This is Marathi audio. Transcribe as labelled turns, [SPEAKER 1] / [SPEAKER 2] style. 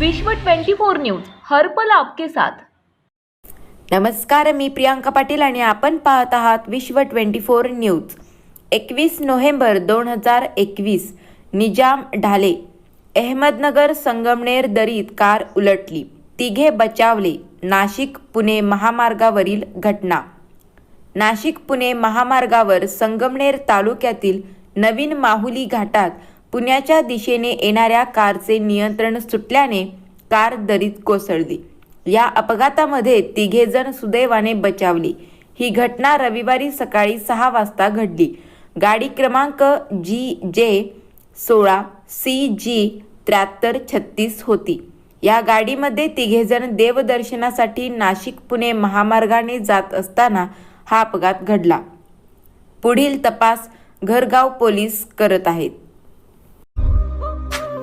[SPEAKER 1] विश्व 24 न्यूज हर्पल आपके साथ.
[SPEAKER 2] नमस्कार मी प्रियांका पाटील आणि आपण पाहत आहात विश्व ट्वेंटी फोर न्यूज. एकवीस नोव्हेंबर दोन हजार एकवीस निजाम ढाले. अहमदनगर संगमनेर दरीत कार उलटली. तिघे बचावले. नाशिक पुणे महामार्गावरील घटना. नाशिक पुणे महामार्गावर संगमनेर तालुक्यातील नवीन माहुली घाटात पुण्याच्या दिशेने येणाऱ्या कारचे नियंत्रण सुटल्याने कार दरीत कोसळली. या अपघातामध्ये तिघेजण सुदैवाने बचावली. ही घटना रविवारी सकाळी सहा वाजता घडली. गाडी क्रमांक जी जे सोळा सी जी त्र्याहत्तर छत्तीस होती. या गाडीमध्ये तिघेजण देवदर्शनासाठी नाशिक पुणे महामार्गाने जात असताना हा अपघात घडला. पुढील तपास घरगाव पोलीस करत आहेत.